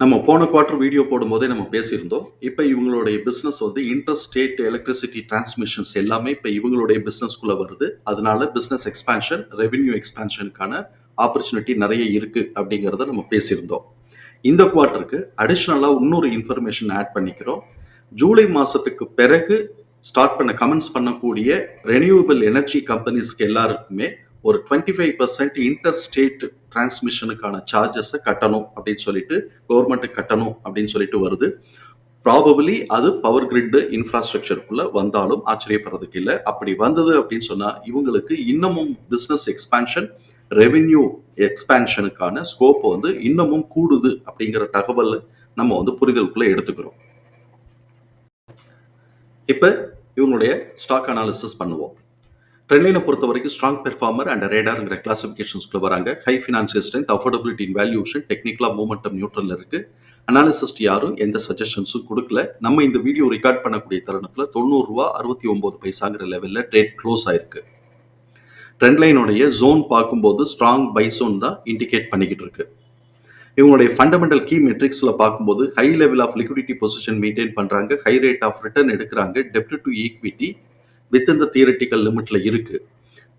நம்ம போன quarter video போடும்போதே நம்ம பேசியிருந்தோம். இப்போ இவங்களுடைய பிஸ்னஸ் வந்து இன்டர் ஸ்டேட் எலக்ட்ரிசிட்டி டிரான்ஸ்மிஷன்ஸ் எல்லாமே இப்போ இவங்களுடைய பிஸ்னஸ்குள்ளே வருது. அதனால பிஸ்னஸ் எக்ஸ்பான்ஷன் ரெவென்யூ எக்ஸ்பான்ஷனுக்கான ஆப்பர்ச்சுனிட்டி நிறைய இருக்கு அப்படிங்கிறத நம்ம பேசியிருந்தோம். இந்த குவார்ட்டருக்கு அடிஷ்னலாக இன்னொரு இன்ஃபர்மேஷன் ஆட் பண்ணிக்கிறோம். ஜூலை மாதத்துக்கு பிறகு ஸ்டார்ட் பண்ண கமெண்ட்ஸ் பண்ணக்கூடிய ரெனியூவபிள் எனர்ஜி கம்பெனிஸ்க்கு எல்லாருக்குமே ஒரு twenty five percent inter state டிரான்ஸ்மிஷனுக்கான சார்ஜஸை கட்டணும் அப்படின்னு சொல்லிட்டு கவர்மெண்ட் கட்டணும் அப்படின்னு சொல்லிட்டு வருது. ப்ராபபிளி அது பவர் கிரிட் இன்ஃப்ராஸ்ட்ரக்சருக்குள்ள வந்தாலும் ஆச்சரியப்படுறதுக்கு இல்லை. அப்படி வந்தது அப்படின்னு சொன்னா இவங்களுக்கு இன்னமும் பிஸ்னஸ் எக்ஸ்பான்ஷன் ரெவென்யூ எக்ஸ்பான்ஷனுக்கான ஸ்கோப் வந்து இன்னமும் கூடுது அப்படிங்கிற தகவல் நம்ம வந்து புரிதலுக்குள்ள எடுத்துக்கிறோம். இப்போ இவங்களுடைய ஸ்டாக் அனாலிசிஸ் பண்ணுவோம். ட்ரெண்ட்லைனை பொறுத்த வரைக்கும் ஸ்ட்ராங் பெர்ஃபார்மர் அண்ட் ரேடாருங்கிற கிளாசிஃபிகேஷன்ஸ்க்குள்ள வராங்க. High financial strength affordability in valuation டெக்னிக்கலாக மூமெண்டம் நியூட்ரல் இருக்கு. அனாலிசிஸ்ட் யாரும் எந்த சஜஷன்ஸும் கொடுக்கல. நம்ம இந்த வீடியோ ரெக்கார்ட் பண்ணக்கூடிய தருணத்தில் தொண்ணூறு ரூபா அறுபத்தி ஒன்பது பைசாங்கிற லெவலில் ட்ரேட் க்ளோஸ் ஆயிருக்கு. ட்ரெண்ட் லைனுடைய ஜோன் பார்க்கும்போது ஸ்ட்ராங் பை ஜோன் தான் இண்டிகேட் பண்ணிக்கிட்டு இருக்கு. இவங்களுடைய ஃபண்டமெண்டல் கீ மெட்ரிக்ஸில் பார்க்கும்போது high level of liquidity position maintain பண்ணுறாங்க ஹை ரேட் ஆஃப் ரிட்டர்ன் எடுக்கிறாங்க. டெப்ட் டு ஈக்விட்டி வித் இந்த தியரட்டிக்கல் லிமிட்ல இருக்கு.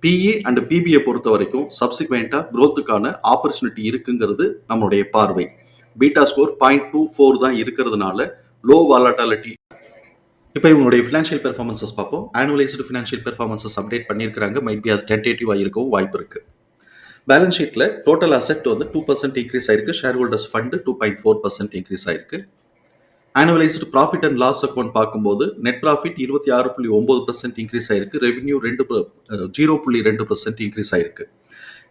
பிஇ அண்ட் பிபியை பொறுத்த வரைக்கும் சப்சிக்வெண்ட்டாக க்ரோத்துக்கான ஆப்பர்ச்சுனிட்டி இருக்குங்கிறது நம்மளுடைய பார்வை. Beta score point two four தான் இருக்கிறதுனால லோ வாலட்டாலிட்டி இப்போ இவங்களுடைய ஃபினான்ஷியல் பெர்ஃபார்மன்சஸ் பார்ப்போம். ஆனுவலைஸ்டு ஃபினான்ஷியல் பெர்ஃபார்மன்சஸ் அப்டேட் பண்ணியிருக்காங்க மைட் பி அது டென்டேட்டிவாக இருக்கவும் வாய்ப்பு இருக்குது பேலன்ஸ் ஷீட்டில் டோட்டல் அசெட் வந்து டூ பர்சன்ட் இன்க்ரீஸ் ஆயிருக்கு. Share holders fund two point four percent increase ஆயிருக்கு. Annualised profit and loss account பார்க்கும்போது நெட் ப்ராஃபிட் இருபத்தி ஆறு புள்ளி ஒன்பது பர்சன்ட் இன்க்ரீஸ் ஆயிருக்கு. ரெவென்யூ ரெண்டு ஜீரோ புள்ளி ரெண்டு பர்சன்ட் இன்க்ரீஸ் ஆயிருக்கு.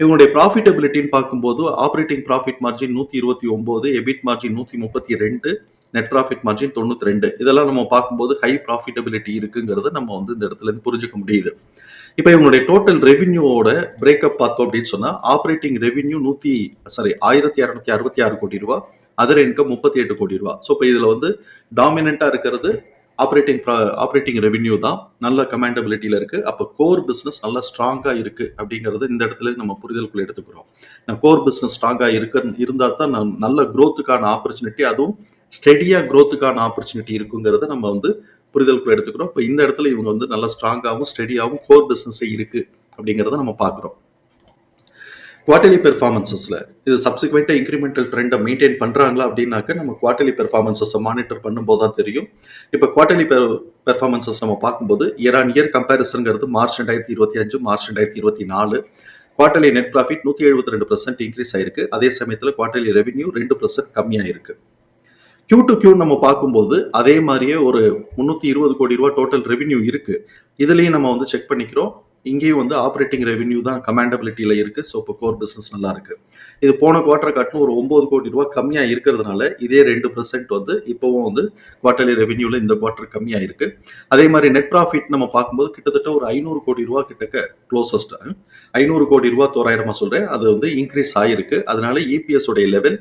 இவங்களுடைய ப்ராஃபிட்டபிலிட்டின்னு பார்க்கும்போது ஆப்ரேட்டிங் ப்ராஃபிட் மார்ஜின் நூற்றி இருபத்தி ஒம்பது எபிட் மார்ஜின் நூற்றி முப்பத்தி ரெண்டு நெட் ப்ராஃபிட் மார்ஜின் தொண்ணூற்றி ரெண்டு. இதெல்லாம் நம்ம பார்க்கும்போது ஹை ப்ராஃபிட்டபிலிட்டி இருக்குங்கிறத நம்ம வந்து இந்த இடத்துல இருந்து புரிஞ்சுக்க முடியுது. இப்போ இவங்களுடைய டோட்டல் ரெவின்யூவோட பிரேக்கப் பார்த்தோம் அப்படின்னு சொன்னால் ஆப்ரேட்டிங் ரெவின்யூ நூற்றி சாரி ஆயிரத்தி இரநூத்தி அறுபத்தி ஆறு கோடி ரூபா அதர் இன்கம் முப்பத்தி எட்டு கோடி ரூபா. ஸோ இப்போ இதில் வந்து டாமினண்ட்டாக இருக்கிறது ஆப்ரேட்டிங் ஆப்ரேட்டிங் ரெவென்யூ தான். நல்ல கமாண்டபிலிட்டியில் இருக்குது அப்போ கோர் பிஸ்னஸ் நல்லா ஸ்ட்ராங்காக இருக்குது அப்படிங்கிறது இந்த இடத்துல நம்ம புரிதலுக்குள்ள எடுத்துக்கிறோம். நான் கோர் பிஸ்னஸ் ஸ்ட்ராங்காக இருக்க இருந்தால் தான் நான் நல்ல க்ரோத்துக்கான ஆப்பர்ச்சுனிட்டி அதுவும் ஸ்டெடியாக க்ரோத்துக்கான ஆப்பர்ச்சுனிட்டி இருக்குங்கிறத நம்ம வந்து புரிதலுக்குள்ள எடுத்துக்கிறோம். இப்போ இந்த இடத்துல இவங்க வந்து நல்லா ஸ்ட்ராங்காகவும் ஸ்டெடியாகவும் கோர் பிஸ்னஸே இருக்குது அப்படிங்கிறத நம்ம பார்க்குறோம். குவார்டர்லி பெர்ஃபார்மன்சஸில் இது சப்சிக்வெண்ட்டாக இன்க்ரிமெண்டல் ட்ரெண்டை மெயின்டைன் பண்ணுறாங்களா அப்படின்னாக்க நம்ம குவார்டர்லி பெர்ஃபார்மன்சஸை மானிட்டர் பண்ணும்போது தான் தெரியும். இப்போ குவார்டர்லி பெர் பெர்ஃபார்மன்சஸ் நம்ம பார்க்கும்போது இயர் ஆன் இயர் கம்பேரிசனுங்கிறது மார்ச் ரெண்டாயிரத்தி இருபத்தி அஞ்சு மார்ச் ரெண்டாயிரத்தி இருபத்தி நாலு. குவார்டர்லி நெட் ப்ராஃபிட் நூற்றி எழுபத்தி ரெண்டு பர்சன்ட் இன்க்ரீஸ் ஆயிருக்கு. அதே சமயத்தில் குவார்டர்லி ரெவென்யூ ரெண்டு பர்சன்ட் கம்மியாக இருக்கு கியூ டு கியூ நம்ம பார்க்கும்போது அதே மாதிரியே ஒரு முந்நூற்றி இருபது கோடி ரூபா டோட்டல் ரெவென்யூ இருக்கு. இதுலேயும் நம்ம வந்து செக் பண்ணிக்கிறோம். இங்கேயும் வந்து ஆப்ரேட்டிங் ரெவென்யூ தான் கமாண்டபிலிட்டியில் இருக்குது ஸோ இப்போ கோர் பிஸ்னஸ் நல்லா இருக்குது இது போன குவார்டர் காட்டும் ஒரு ஒம்பது கோடி ரூபா கம்மியாக இருக்கிறதுனால இதே ரெண்டு பர்சன்ட் வந்து இப்போவும் வந்து குவார்டர்லி ரெவென்யூவில் இந்த குவார்டர் கம்மியாக இருக்கு. அதே மாதிரி நெட் ப்ராஃபிட் நம்ம பார்க்கும்போது கிட்டத்தட்ட ஒரு ஐநூறு கோடி ரூபா கிட்டக்க க்ளோசஸ்ட் ஐநூறு கோடி ரூபா தோராயிரமாக சொல்கிறேன் அது வந்து இன்க்ரீஸ் ஆகிருக்கு அதனால இபிஎஸ் உடைய லெவல்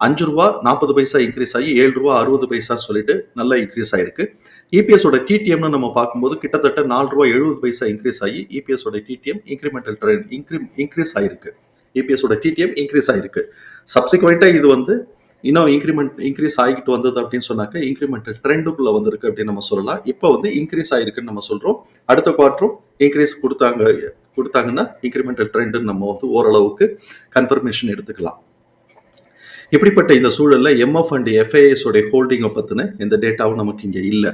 அஞ்சு ரூபா நாற்பது பைசா இன்க்ரீஸ் ஆகி ஏழு ரூபா அறுபது பைசான்னு சொல்லிட்டு நல்லா இன்க்ரீஸ் ஆயிருக்கு. இபிஎஸோட டிடிஎம்னு நம்ம பார்க்கும்போது கிட்டத்தட்ட நாலு ரூபாய் எழுபது பைசா இன்க்ரீஸ் ஆகி இபிஎஸோட TTM incremental trend incre increase ஆயிருக்கு. இபிஎஸோட டிடிஎம் இன்க்ரீஸ் ஆயிருக்கு. சப்சிக்வெண்ட்டாக இது வந்து இன்னும் இன்க்ரிமெண்ட் இன்க்ரீஸ் ஆகிட்டு வந்தது அப்படின்னு சொன்னாக்க இன்க்ரிமெண்டல் ட்ரெண்டுக்குள்ள வந்திருக்கு அப்படின்னு நம்ம சொல்லலாம். இப்போ வந்து இன்க்ரீஸ் ஆயிருக்குன்னு நம்ம சொல்கிறோம் அடுத்த குவார்ட்டரும் இன்க்ரீஸ் கொடுத்தாங்க கொடுத்தாங்கன்னா இன்க்ரிமெண்டல் ட்ரெண்டுன்னு நம்ம வந்து ஓரளவுக்கு கன்ஃபர்மேஷன் எடுத்துக்கலாம். இப்படிப்பட்ட இந்த சூழலில் எம்எஃப் அண்ட் எஃப்ஐஎஸ் உடைய ஹோல்டிங்கை பற்றின எந்த டேட்டாவும் நமக்கு இங்கே இல்லை.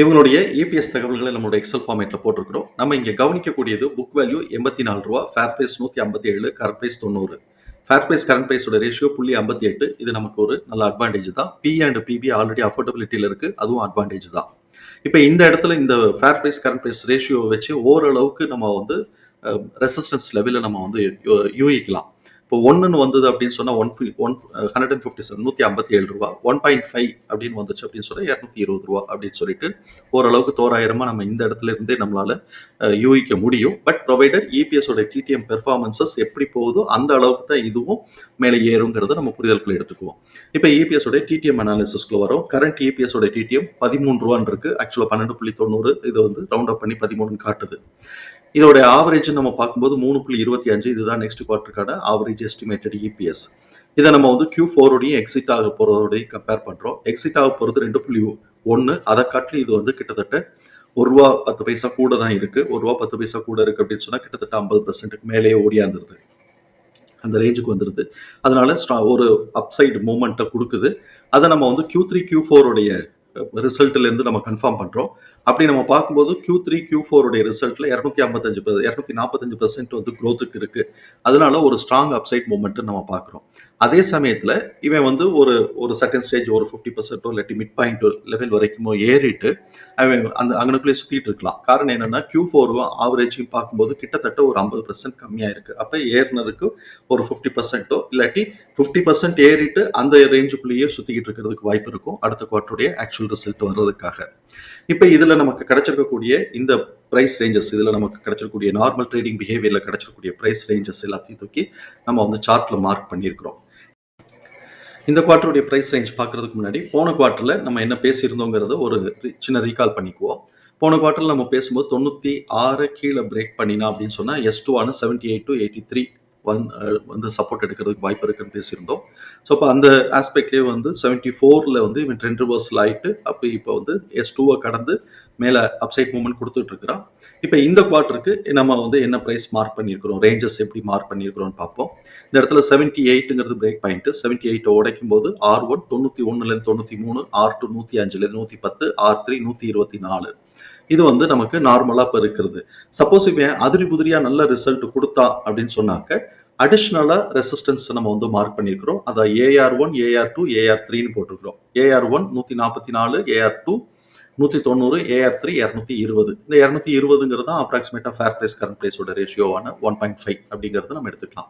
இவங்களுடைய இபிஎஸ் தகவல்களை நம்மளோட எக்ஸல் ஃபார்மேட்டில் போட்டிருக்கிறோம். நம்ம இங்கே கவனிக்கக்கூடியது புக் வேல்யூ எண்பத்தி நாலு ரூபா ஃபேர் பிரைஸ் நூற்றி ஐம்பத்தி ஏழு கரண்ட் பிரைஸ் தொண்ணூறு ஃபேர் பிரைஸ் கரண்ட் பிரைஸோட ரேஷியோ புள்ளி ஐம்பத்தி எட்டு இது நமக்கு ஒரு நல்ல அட்வான்டேஜ் தான். பி அண்ட் பிபி ஆல்ரெடி அஃபோர்டபிலிட்டியில் இருக்குது அதுவும் அட்வான்டேஜ் தான். இப்போ இந்த இடத்துல இந்த fair price current price ratio வச்சு ஓரளவுக்கு நம்ம வந்து ரெசிஸ்டன்ஸ் லெவலில் நம்ம வந்து யூகிக்கலாம். இப்போ ஒன்றுன்னு வந்தது அப்படின்னு சொன்னால் one fi one hundred and fifty seven நூற்றி ஐம்பத்தி ஏழு ரூபா ஒன் பாயிண்ட் ஃபைவ் அப்படின்னு வந்துச்சு அப்படின்னு சொன்னால் இரநூத்தி இருபது ரூபா அப்படின்னு சொல்லிட்டு ஓரளவுக்கு தோராயிரமாக நம்ம இந்த இடத்துல இருந்தே நம்மளால uh, யூகிக்க முடியும். பட் ப்ரொவைடர் இபிஎஸோட டிடிஎம் பெர்ஃபார்மன்சஸ் எப்படி போகுதோ அந்த அளவுக்கு தான் இதுவும் மேலே ஏறுங்கிறத நம்ம புரிதலுக்குள்ள எடுத்துக்குவோம். இப்போ இபிஎஸோட டிடிஎம் அனாலிசிஸ்க்குள்ள வரும். கரண்ட் இபிஎஸோட டிடிஎம் பதிமூணு ரூபான் இருக்கு. ஆக்சுவலாக பன்னெண்டு புள்ளி தொண்ணூறு இது வந்து ரவுண்ட் அப் பண்ணி பதிமூணுன்னு காட்டுது. இதோட ஆவரேஜ் நம்ம பார்க்கும்போது மூணு புள்ளி இருபத்தி அஞ்சு இதுதான் நெக்ஸ்ட் குவார்ட்டருக்கான ஆவரேஜ் எஸ்டிமேட்டட் இபிஎஸ் இதை நம்ம வந்து கியூ ஃபோரோடையும் எக்ஸிட் ஆக போகிறதோடையும் கம்பேர் பண்ணுறோம் எக்ஸிட் ஆக போகிறது ரெண்டு புள்ளி ஒன்று அதை காட்டிலும் இது வந்து கிட்டத்தட்ட ஒரு ரூபா பத்து பைசா கூட தான் இருக்கு. ஒரு ரூபா பத்து பைசா கூட இருக்கு அப்படின்னு சொன்னா கிட்டத்தட்ட ஐம்பது பர்சன்ட்டுக்கு மேலேயே ஓடியாந்துருது அந்த ரேஞ்சுக்கு வந்துருது. அதனால ஒரு அப்சைடு மூமெண்ட்டை கொடுக்குது. அதை நம்ம வந்து கியூ த்ரீ கியூ ஃபோருடைய ரிசல்ட்லேருந்து நம்ம கன்ஃபார்ம் பண்ணுறோம் அப்படி நம்ம பார்க்கும்போது கியூ த்ரீ கியூ ஃபோருடைய ரிசல்ட்ல இரநூத்தி ஐம்பத்தஞ்சு இரநூத்தி நாற்பத்தஞ்சு பெர்சென்ட் வந்து க்ரோத்துக்கு இருக்கு. அதனால ஒரு ஸ்ட்ராங் அப்சைட் மூமெண்ட் நம்ம பார்க்குறோம். அதே சமயத்தில் இவன் வந்து ஒரு ஒரு செகண்ட் ஸ்டேஜ் ஒரு ஃபிஃப்டி பர்சன்ட்டோ இல்லாட்டி மிட் பாயிண்ட் லெவல் வரைக்குமோ ஏறிட்டு அவன் அந்த அங்கனுக்குள்ளே சுற்றிட்டு இருக்கலாம். காரணம் என்னன்னா கியூ ஃபோரும் ஆவரேஜையும் பார்க்கும்போது கிட்டத்தட்ட ஒரு ஐம்பது பர்சன்ட் கம்மியாக இருக்கு. அப்போ ஏறினதுக்கு ஒரு ஃபிஃப்டி பர்சன்ட்டோ இல்லாட்டி ஃபிஃப்டி பர்சன்ட் ஏறிட்டு அந்த ரேஞ்சுக்குள்ளேயே சுற்றிக்கிட்டு இருக்கிறதுக்கு வாய்ப்பு இருக்கும். அடுத்த குவார்ட்டருடைய ஆக்சுவல் ரிசல்ட் வர்றதுக்காக. இப்போ இதில் நமக்கு கிடைச்சிருக்கக்கூடிய இந்த பிரைஸ் ரேஞ்சஸ் இதுல நமக்கு கிடைச்சிருக்கக்கூடிய நார்மல் ட்ரேடிங் பிஹேவியர்ல கிடைச்சிருக்கூடிய பிரைஸ் ரேஞ்சஸ் எல்லாத்தையும் தூக்கி நம்ம வந்து சார்ட்ல மார்க் பண்ணியிருக்கிறோம். இந்த குவார்ட்டருடைய பிரைஸ் ரேஞ்ச் பார்க்குறதுக்கு முன்னாடி போன குவார்ட்டரில் நம்ம என்ன பேசியிருந்தோங்கிறத ஒரு சின்ன ரீகால் பண்ணிக்குவோம். போன குவார்ட்டரில் நம்ம பேசும்போது தொண்ணூத்தி ஆறு கீழே பிரேக் பண்ணினா அப்படின்னு சொன்னா எஸ் டூ ஆன seventy eight to eighty three வந் வந்து சப்போர்ட் எடுக்கிறதுக்கு வாய்ப்பு இருக்குன்னு பேசியிருந்தோம். ஸோ அப்போ அந்த ஆஸ்பெக்ட்லேயே வந்து செவன்ட்டி ஃபோரில் வந்து இவன் ட்ரெண்ட் ரிவர்ஸில் ஆயிட்டு அப்போ இப்போ வந்து எஸ் டூவை கடந்து மேலே அப்சைட் மூவ்மெண்ட் கொடுத்துட்டு இருக்கிறான். இப்போ இந்த குவார்ட்டருக்கு நம்ம வந்து என்ன ப்ரைஸ் மார்க் பண்ணியிருக்கிறோம்? ரேஞ்சஸ் எப்படி மார்க் பண்ணியிருக்கிறோம்னு பார்ப்போம். இந்த இடத்துல செவன்ட்டி எயிட்டுங்கிறது பிரேக் பாயிண்ட்டு செவன்ட்டி எயிட்டை உடைக்கும் போது ஆர் ஒன் தொண்ணூற்றி ஒன்றுலேருந்து தொண்ணூற்றி மூணு ஆர் டூ நூற்றி அஞ்சுலேருந்து நூற்றி பத்து ஆர் த்ரீ நூற்றி இருபத்தி நாலு. இது வந்து நமக்கு நார்மலாக இப்போ இருக்கிறது. சப்போஸ் இவன் அதிரி புதிரியாக நல்ல ரிசல்ட் கொடுத்தா அப்படின்னு சொன்னாக்க அடிஷ்னலாக ரெசிஸ்டன்ஸ் நம்ம வந்து மார்க் பண்ணியிருக்கிறோம் அதை AR one AR two AR த்ரீன்னு போட்டிருக்கிறோம். ஏஆர் ஒன் நூற்றி நாற்பத்தி நாலு ஏஆர் டூ நூற்றி தொண்ணூறு ஏஆர் த்ரீ இரநூத்தி இருபது. இந்த இரநூத்தி இருபதுங்கிறது தான் அப்ராக்சிமேட்டாக ஃபேர் ப்ரைஸ் கரண்ட் ப்ரைஸோட ரேஷியோவான ஒன் பாயிண்ட் ஃபைவ் அப்படிங்கிறது நம்ம எடுத்துக்கலாம்.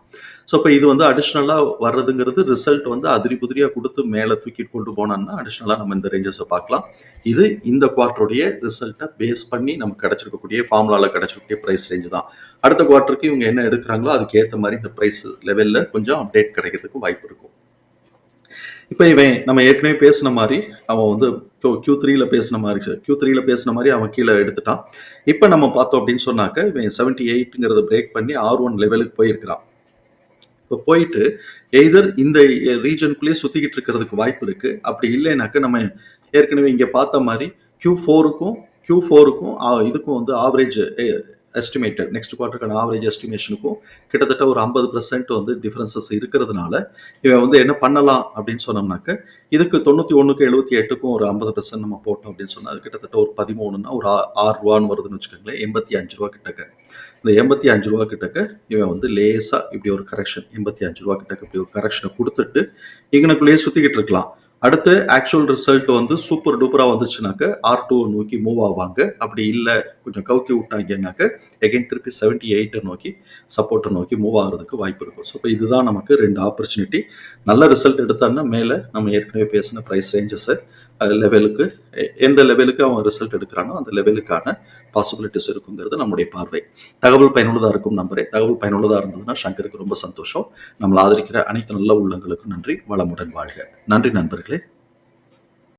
ஸோ இப்போ இது வந்து அடிஷ்னலாக வர்றதுங்கிறது ரிசல்ட் வந்து அதிரி புதிரியாக கொடுத்து மேலே தூக்கிட்டு கொண்டு போனோம்னா அடிஷ்னலாக நம்ம இந்த ரேஞ்சஸை பார்க்கலாம். இது இந்த குவார்ட்டருடைய ரிசல்ட்டை பேஸ் பண்ணி நமக்கு கிடைச்சிருக்கக்கூடிய ஃபார்முலாவில் கிடைச்சிருக்கக்கூடிய ப்ரைஸ் ரேஞ்ச் தான். அடுத்த குவார்ட்டருக்கு இவங்க என்ன எடுக்கிறாங்களோ அதுக்கேற்ற மாதிரி இந்த ப்ரைஸ் லெவலில் கொஞ்சம் அப்டேட் கிடைக்கிறதுக்கு வாய்ப்பு இருக்கும். இப்போ இவன் நம்ம ஏற்கனவே பேசின மாதிரி அவன் வந்து கியூ த்ரீல பேசின மாதிரி கியூ த்ரீல பேசின மாதிரி அவன் கீழே எடுத்துட்டான். இப்போ நம்ம பார்த்தோம் அப்படின்னு சொன்னாக்க இவன் செவன்டி எயிட்டுங்கிறத பிரேக் பண்ணி ஆர் ஒன் லெவலுக்கு போயிருக்கிறான். இப்போ போயிட்டு எய்தர் இந்த ரீஜனுக்குள்ளேயே சுற்றிக்கிட்டு இருக்கிறதுக்கு வாய்ப்பு இருக்கு. அப்படி இல்லைனாக்க நம்ம ஏற்கனவே இங்கே பார்த்த மாதிரி கியூ ஃபோருக்கும் கியூ ஃபோருக்கும் இதுக்கும் வந்து ஆவரேஜ் எஸ்டிமேட்டட் நெக்ஸ்ட் குவார்ட்டருக்கான ஆவரேஜ் எஸ்டிமேஷனுக்கும் கிட்டத்தட்ட ஒரு ஐம்பது பர்சன்ட் வந்து டிஃபரன்சஸ் இருக்கிறதுனால இவன் வந்து என்ன பண்ணலாம் அப்படின்னு சொன்னோம்னாக்க இதுக்கு தொண்ணூற்றி ஒன்றுக்கு எழுபத்தி எட்டுக்கும் ஒரு ஐம்பது பர்சன்ட் நம்ம போட்டோம் அப்படின்னு சொன்னால் அது கிட்டத்தட்ட ஒரு பதிமூணுன்னா ஒரு ஆறு ரூபான்னு வருதுன்னு வச்சுக்கோங்களேன் எண்பத்தி அஞ்சு ரூபா கிட்டக்க இந்த எண்பத்தி அஞ்சு ரூபா கிட்டக்க இவன் வந்து லேசாக இப்படி ஒரு கரெக்ஷன் எண்பத்தி அஞ்சு ரூபா கிட்டக்க இப்படி ஒரு கரெக்ஷனை கொடுத்துட்டு இங்கனுக்குள்ளேயே சுற்றிக்கிட்டு இருக்கலாம். அடுத்து ஆக்சுவல் ரிசல்ட் வந்து சூப்பர் டூப்பராக வந்துச்சுனாக்க ஆர் டூ நோக்கி மூவ் ஆவாங்க. அப்படி இல்லை கொஞ்சம் கவுத்தி விட்டாங்கன்னாக்க எகைன் திருப்பி செவன்ட்டி எயிட்டை நோக்கி சப்போர்ட்டை நோக்கி மூவ் ஆகிறதுக்கு வாய்ப்பு இருக்கும். ஸோ இப்போ இதுதான் நமக்கு ரெண்டு ஆப்பர்ச்சுனிட்டி நல்ல ரிசல்ட் எடுத்தான்னா மேலே நம்ம ஏற்கனவே பேசின ப்ரைஸ் ரேஞ்சஸை லெவலுக்கு எந்த லெவலுக்கு அவன் ரிசல்ட் எடுக்கிறானோ அந்த லெவலுக்கான பாசிபிலிட்டிஸ் இருக்குங்கிறது நம்முடைய பார்வை. தகவல் பயனுள்ளதாக இருக்கும் நம்புறேன் தகவல் பயனுள்ளதாக இருந்ததுன்னா சங்கருக்கு ரொம்ப சந்தோஷம். நம்மளை ஆதரிக்கிற அனைத்து நல்ல உள்ளங்களுக்கும் நன்றி. வளமுடன் வாழ்க. நன்றி நண்பர்களே.